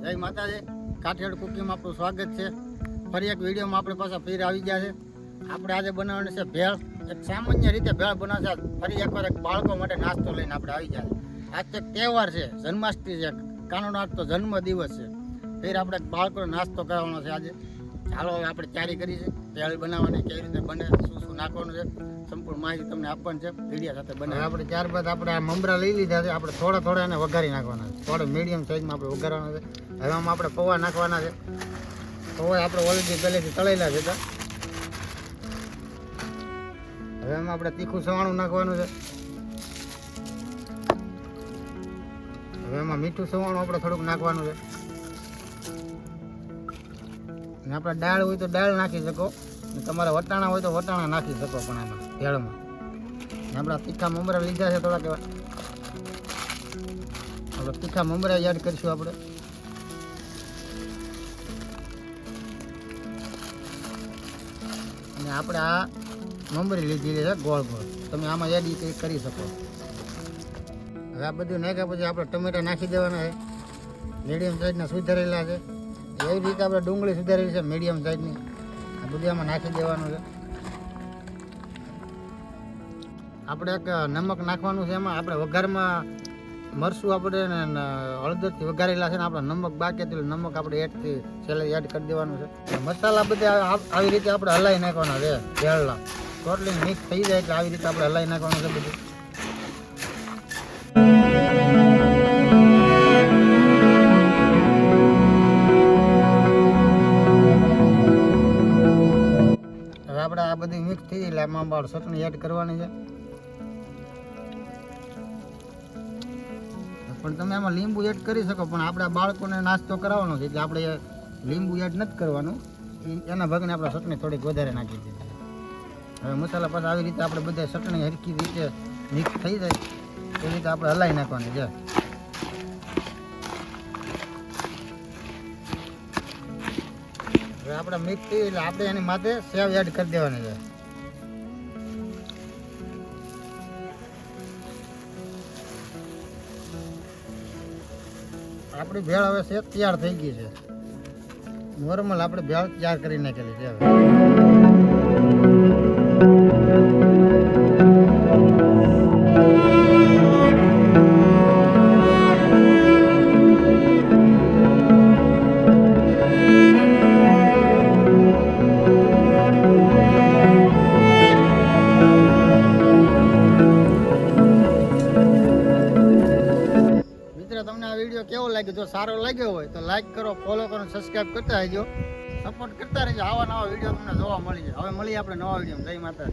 જય માતાજી. કાઠિયાડ કુકીમાં આપણું સ્વાગત છે. ફરી એક વિડીયોમાં આપણે પાછા ફેર આવી ગયા છે. આપણે આજે બનાવવાની છે ભેળ. એક સામાન્ય રીતે ભેળ બનાવશે. ફરી એકવાર એક બાળકો માટે નાસ્તો લઈને આપણે આવી ગયા છે. આજ તો એક તહેવાર છે. જન્માષ્ટમી છે. કાનોનો આજ તો જન્મ દિવસ છે. ફેર આપણે બાળકોને નાસ્તો કરવાનો છે આજે. ચાલો હવે આપણે તૈયારી કરી છે. ભેળ બનાવવાની કેવી રીતે બને, શું શું નાખવાનું છે, સંપૂર્ણ માહિતી તમને આપવાની છે. વિડીયા સાથે બને. આપણે ત્યારબાદ આપણે આ મમરા લઈ લીધા છે. આપણે થોડા થોડા એને વઘારી નાખવાના છે. થોડા મીડિયમ સાઈઝમાં આપણે વઘારવાના છે. હવે આમાં આપણે પૌવા નાખવાના છે. પૌવા આપણે ઓલરેડી પહેલેથી તળેલા છે હવે આમાં આપણે તીખું સવાણું નાખવાનું છે. હવે એમાં મીઠું સવાણું આપણે થોડુંક નાખવાનું છે. અને આપણે દાળ હોય તો દાળ નાખી શકો. તમારા વટાણા હોય તો વટાણા નાખી શકો પણ એમાં ભેળમાં ને આપણા તીખા મમરા લીધા છે થોડાક એવા. આપણે તીખા મમરા યાદ કરીશું આપણે. અને આપણે આ મમરી લીધી છે ગોળ ગોળ. તમે આમાં એડ કંઈ કરી શકો. હવે આ બધું નાખ્યા પછી આપણે ટમેટા નાખી દેવાના છે. મીડિયમ સાઈઝના સુધારેલા છે. એવી રીતે આપણે ડુંગળી સુધારેલી છે મીડિયમ સાઈઝની આ બધું આમાં નાખી દેવાનું છે. આપણે એક નમક નાખવાનું છે એમાં. આપણે વઘારમાં મરચું આપણે ને હળદરથી વઘારેલા છે ને, આપણે નમક બાકી હતું નમક આપણે એડથી છેલ્લે એડ કરી દેવાનું છે. મસાલા બધા આવી રીતે આપણે હલાવી નાખવાના છે ભેળના ટોટલી મિક્સ થઈ જાય એટલે આવી રીતે આપણે હલાવી નાખવાનું છે બધું. આપણે આ બધી મિક્સ થઈ એટલે આમાં આપણે ચટણી એડ કરવાની છે. પણ તમે આમાં લીંબુ એડ કરી શકો, પણ આપણે બાળકોને નાસ્તો કરાવવાનો છે, એટલે આપણે લીંબુ એડ નથી કરવાનું. એના ભાગને આપણે ચટણી થોડીક વધારે નાખી દીધી હવે મસાલા પાછા આવી રીતે આપણે બધા ચટણી હરખી રીતે મિક્સ થઈ જાય. એ રીતે આપણે હલાવી નાખવાની છે હવે આપણે મિક્સ થઈ, એટલે આપણે એની માથે સેવ એડ કરી દેવાની છે. આપણી ભેળ હવે છે તૈયાર થઈ ગઈ છે. નોર્મલ આપણે ભેળ તૈયાર કરી નાખેલી છે હવે. વીડિયો કેવો લાગ્યો? જો સારો લાગ્યો હોય તો લાઈક કરો ફોલો કરો સબસ્ક્રાઈબ કરતા રહેજો. સપોર્ટ કરતા રહેજો. આવા નવા વીડિયો તમને જોવા મળી જાય. હવે મળીએ આપણે નવા વીડિયો જય માતા